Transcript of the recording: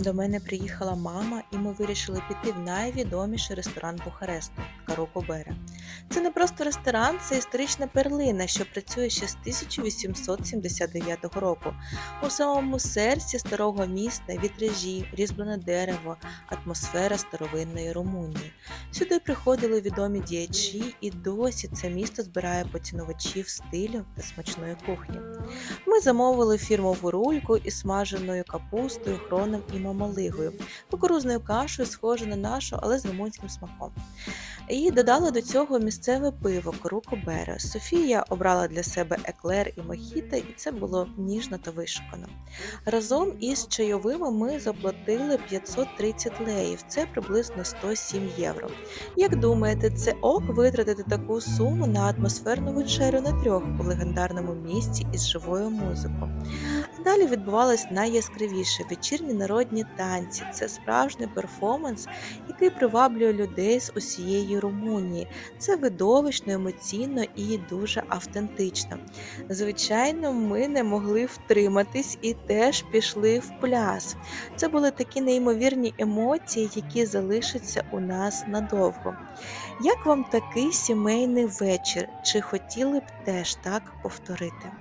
До мене приїхала мама, і ми вирішили піти в найвідоміший ресторан Бухаресту Кароко Бера. Це не просто ресторан, це історична перлина, що працює ще з 1879 року. У самому серці старого міста вітражі, різьблене дерево, атмосфера старовинної Румунії. Сюди приходили відомі діячі, і досі це місто збирає поцінувачів стилю та смачної кухні. Ми замовили фірмову рульку із смаженою капустою, хроном і мамалигою, кукурузною кашею, схожу на нашу, але з румунським смаком. Додали до цього місцеве пиво Коруко Бере. Софія обрала для себе еклер і мохіта, і це було ніжно та вишукано. Разом із чайовими ми заплатили 530 леїв, це приблизно 107 євро. Як думаєте, це ок витратити таку суму на атмосферну вечерю на трьох у легендарному місці із живою музикою? Далі відбувалось найяскравіше вечірні народні танці. Це справжній перформанс, який приваблює людей з усієї Румунії. Це видовищно, емоційно і дуже автентично. Звичайно, ми не могли втриматись і теж пішли в пляс. Це були такі неймовірні емоції, які залишаться у нас надовго. Як вам такий сімейний вечір? Чи хотіли б теж так повторити?